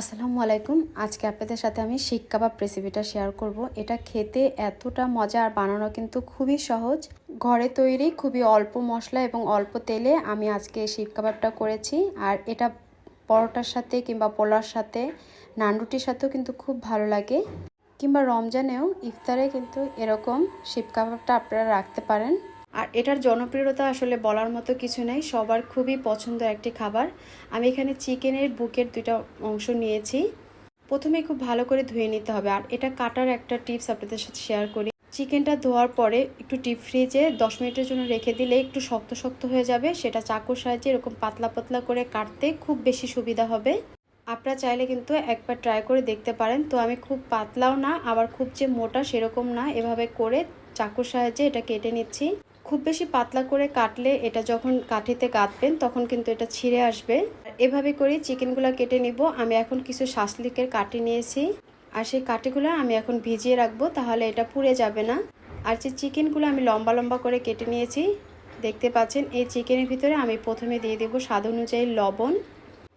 আসসালামু আলাইকুম। আজকে আপনাদের সাথে আমি শিক কাবাব রেসিপিটা শেয়ার করব। এটা খেতে এতটা মজা আর বানানো কিন্তু খুবই সহজ। ঘরে তৈরি খুবই অল্প মশলা এবং অল্প তেলে আমি আজকে শিক কাবাবটা করেছি। আর এটা পরোটার সাথে কিংবা পোলার সাথে, নানরুটির সাথেও কিন্তু খুব ভালো লাগে। কিংবা রমজানেও ইফতারে কিন্তু এরকম শিক কাবাবটা আপনারা রাখতে পারেন। আর এটার জনপ্রিয়তা আসলে বলার মতো কিছু নেই। সবার খুবই পছন্দ একটি খাবার। আমি এখানে চিকেনের বুকের দুইটা অংশ নিয়েছি। প্রথমে খুব ভালো করে ধুয়ে নিতে হবে। আর এটা কাটার একটা টিপস আপনাদের সাথে শেয়ার করি। চিকেনটা ধোয়ার পরে একটু ডিপ ফ্রিজে দশ মিনিটের জন্য রেখে দিলে একটু শক্ত শক্ত হয়ে যাবে। সেটা চাকুর সাহায্যে এরকম পাতলা পাতলা করে কাটতে খুব বেশি সুবিধা হবে। আপনারা চাইলে কিন্তু একবার ট্রাই করে দেখতে পারেন। তো আমি খুব পাতলাও না, আবার খুব যে মোটা সেরকম না। এভাবে করে চাকুর সাহায্যে এটা কেটে নিচ্ছি। খুব বেশি পাতলা করে কাটলে এটা যখন কাঠিতে কাটবেন, তখন কিন্তু এটা ছিঁড়ে আসবে। এভাবে করে চিকেনগুলো কেটে নিব। আমি এখন কিছু শাসলিকের কাটি নিয়েছি। আর সেই কাটিগুলো আমি এখন ভিজিয়ে রাখব, তাহলে এটা পুড়ে যাবে না। আর যে চিকেনগুলো আমি লম্বা লম্বা করে কেটে নিয়েছি, দেখতে পাচ্ছেন, এই চিকেনের ভিতরে আমি প্রথমে দিয়ে দেবো স্বাদ অনুযায়ী লবণ।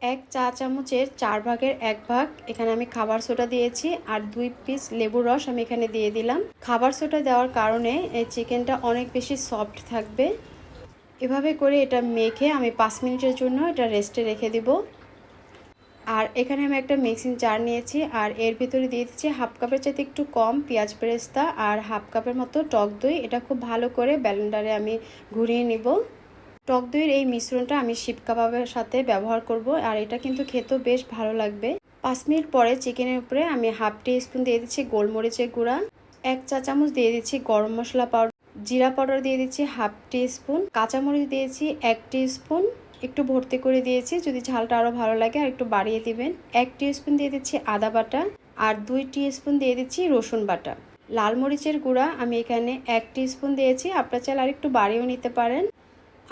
এক চা চামচের চার ভাগের এক ভাগ, এখানে আমি খাবার সোডা দিয়েছি আর দুই পিস লেবুর রস আমি এখানে দিয়ে দিলাম। খাবার সোডা দেওয়ার কারণে এই চিকেনটা অনেক বেশি সফট থাকবে। এভাবে করে এটা মেখে আমি পাঁচ মিনিটের জন্য এটা রেস্টে রেখে দিব। আর এখানে আমি একটা মিক্সিং জার নিয়েছি আর এর ভিতরে দিয়ে দিচ্ছি হাফ কাপের চাইতে একটু কম পেঁয়াজ বেরেস্তা আর হাফ কাপের মতো টক দই। এটা খুব ভালো করে ব্যালেন্ডারে আমি ঘুরিয়ে নিব। টক দইয়ের এই মিশ্রণটা আমি শিপ কাবাবের সাথে ব্যবহার করব, আর এটা কিন্তু খেতেও বেশ ভালো লাগবে। পাঁচ মিনিট পরে চিকেনের উপরে আমি হাফ টি স্পুন দিয়ে দিচ্ছি গোলমরিচের গুঁড়া, এক চা চামচ দিয়ে দিচ্ছি গরম মশলা পাউডার, জিরা পাউডার দিয়ে দিচ্ছি হাফ টি স্পুন কাঁচামরিচ দিয়েছি এক টি স্পুন একটু ভর্তি করে দিয়েছি, যদি ঝালটা আরও ভালো লাগে আর একটু বাড়িয়ে দিবেন। এক টি স্পুন দিয়ে দিচ্ছি আদা বাটা, আর দুই টি স্পুন দিয়ে দিচ্ছি রসুন বাটা। লাল মরিচের গুঁড়া আমি এখানে এক টি স্পুন দিয়েছি, আপনার চাল আর একটু বাড়িয়েও নিতে পারেন।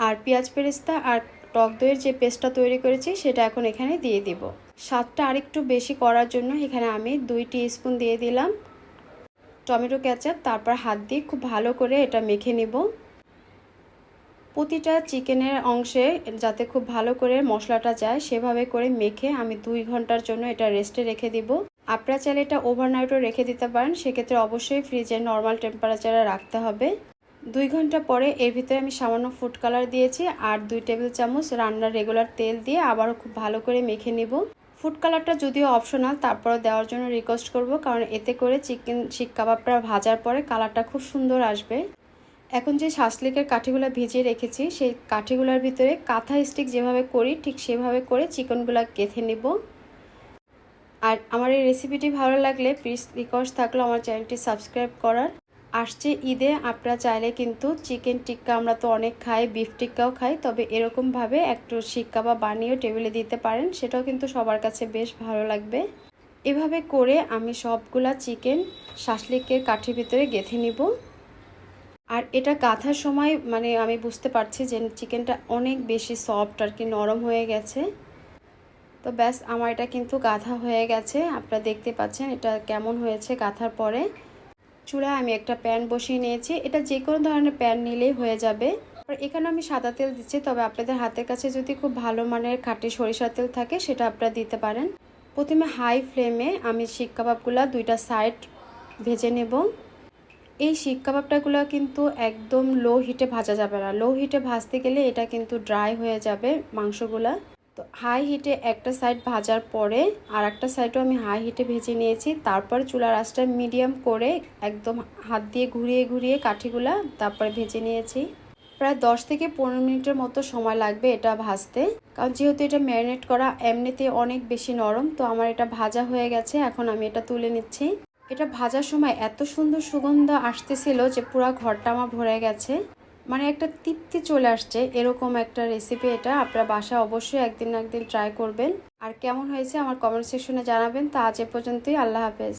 আর পেঁয়াজ পেরেস্তা আর টক দইয়ের যে পেস্টটা তৈরি করেছি, সেটা এখন এখানে দিয়ে দিব। স্বাদটা আরেকটু বেশি করার জন্য এখানে আমি দুই স্পুন দিয়ে দিলাম টমেটো ক্যাচাপ তারপর হাত দিয়ে খুব ভালো করে এটা মেখে নেব। প্রতিটা চিকেনের অংশে যাতে খুব ভালো করে মশলাটা যায়, সেভাবে করে মেখে আমি দুই ঘণ্টার জন্য এটা রেস্টে রেখে দিব। আপনারা চাইলে এটা ওভারনাইটও রেখে দিতে পারেন, সেক্ষেত্রে অবশ্যই ফ্রিজে নর্মাল টেম্পারেচারে রাখতে হবে। দুই ঘণ্টা পরে এর ভিতরে আমি সামান্য ফুড কালার দিয়েছি আর দুই টেবিল চামচ রান্নার রেগুলার তেল দিয়ে আবারও খুব ভালো করে মেখে নেব। ফুড কালারটা যদিও অপশনাল তারপরে দেওয়ার জন্য রিকোয়েস্ট করব, কারণ এতে করে চিকেন শিক কাবাবটা ভাজার পরে কালারটা খুব সুন্দর আসবে। এখন যে শাসলিকের কাঠিগুলো ভিজিয়ে রেখেছি, সেই কাঠিগুলোর ভিতরে কাঁথা স্টিক যেভাবে করি, ঠিক সেভাবে করে চিকেনগুলো গেঁথে নেব। আর আমার এই রেসিপিটি ভালো লাগলে প্লিজ রিকোয়েস্ট থাকল আমার চ্যানেলটি সাবস্ক্রাইব করার। আসছে ঈদে, আপনারা চাইলে কিন্তু চিকেন টিক্কা আমরা তো অনেক খাই, বিফ টিক্কাও খাই, তবে এরকমভাবে একটু শিক্কা বা বানিয়েও টেবিলে দিতে পারেন, সেটাও কিন্তু সবার কাছে বেশ ভালো লাগবে। এভাবে করে আমি সবগুলা চিকেন শাসলিকের কাঠির ভিতরে গেঁথে নিব। আর এটা গাঁথার সময় মানে আমি বুঝতে পারছি যে চিকেনটা অনেক বেশি সফট আর কি, নরম হয়ে গেছে। তো ব্যাস, আমার এটা কিন্তু গাঁথা হয়ে গেছে, আপনারা দেখতে পাচ্ছেন এটা কেমন হয়েছে গাঁথার পরে। চুলায় আমি একটা প্যান বসিয়ে নিয়েছি। এটা যে কোনো ধরনের প্যান নিলেই হয়ে যাবে। এখানে আমি সাদা তেল দিচ্ছি, তবে আপনাদের হাতের কাছে যদি খুব ভালো মানের খাঁটি সরিষার তেল থাকে, সেটা আপনারা দিতে পারেন। প্রথমে হাই ফ্লেমে আমি শিক কাবাবগুলো দুইটা সাইড ভেজে নেব। এই শিক কাবাবটাগুলো কিন্তু একদম লো হিটে ভাজা যাবে না। লো হিটে ভাজতে গেলে এটা কিন্তু ড্রাই হয়ে যাবে মাংসগুলা। তো হাই হিটে একটা সাইড ভাজার পরে আর একটা সাইডও আমি হাই হিটে ভেজে নিয়েছি। তারপর চুলার আঁচটা মিডিয়াম করে একদম হাত দিয়ে ঘুরিয়ে ঘুরিয়ে কাঠিগুলা তারপরে ভেজে নিয়েছি। প্রায় দশ থেকে পনেরো মিনিটের মতো সময় লাগবে এটা ভাজতে। কারণ যেহেতু এটা ম্যারিনেট করা এমনিতে অনেক বেশি নরম, তো আমার এটা ভাজা হয়ে গেছে, এখন আমি এটা তুলে নিচ্ছি। এটা ভাজার সময় এত সুন্দর সুগন্ধ আসতেছিল যে পুরো ঘরটা আমার ভরে গেছে। মানে একটা তৃপ্তি চলে আসছে, এরকম একটা রেসিপি এটা। আপনারা বাসায় অবশ্যই একদিন না একদিন ট্রাই করবেন। আর কেমন হয়েছে আমার কমেন্ট সেকশনে জানাবেন। তা আজ এ পর্যন্তই। আল্লাহ হাফেজ।